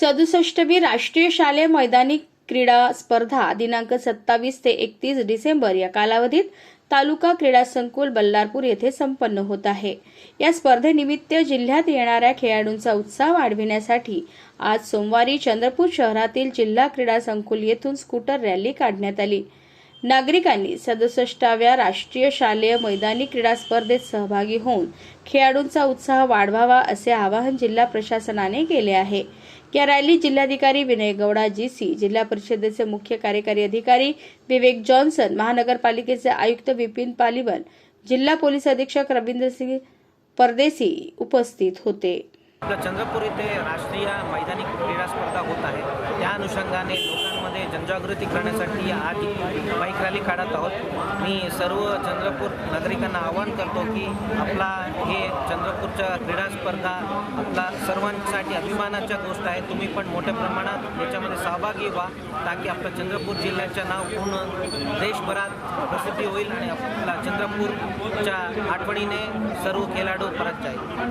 सदुसष्टवी राष्ट्रीय शालेय मैदानी क्रीडा स्पर्धा दिनांक सत्तावीस ते एकतीस डिसेंबर या कालावधीत तालुका क्रीडा संकुल बल्लारपूर येथे संपन्न होत आहे. या स्पर्धेनिमित्त जिल्ह्यात येणाऱ्या खेळाडूंचा उत्साह वाढविण्यासाठी आज सोमवारी चंद्रपूर शहरातील जिल्हा क्रीडा संकुल येथून स्कूटर रॅली काढण्यात आली. नागरिकांनी सदुसष्टाव्या राष्ट्रीय शालेय मैदानी क्रीडा स्पर्धेत सहभागी होऊन खेळाडूंचा उत्साह वाढवावा असे आवाहन जिल्हा प्रशासनाने केले आहे. या रॅलीत जिल्हाधिकारी विनय गौडा जीसी जिल्हा परिषदेचे मुख्य कार्यकारी अधिकारी विवेक जॉन्सन महानगरपालिकेचे आयुक्त विपिन पालिवन जिल्हा पोलीस अधीक्षक रवींद्र सिंग परदेसी उपस्थित होते. चंद्रपूर येथे राष्ट्रीय मैदानी क्रीडा स्पर्धा होत आहे. त्या अनुषंगाने लोकांमध्ये जनजागृती करण्यासाठी आज बाईक रॅली काढत आहोत. मी सर्व चंद्रपूर नागरिकांना आवाहन करतो की आपला हे चंद्रपूरच्या क्रीडा स्पर्धा आपला सर्वांसाठी अभिमानाच्या गोष्ट आहे. तुम्ही पण मोठ्या प्रमाणात याच्यामध्ये सहभागी व्हा ताकी आपल्या चंद्रपूर जिल्ह्याचं नाव पूर्ण देशभरात प्रसिद्धी होईल आणि आपला चंद्रपूरच्या आठवणीने सर्व खेळाडू परत जाईल.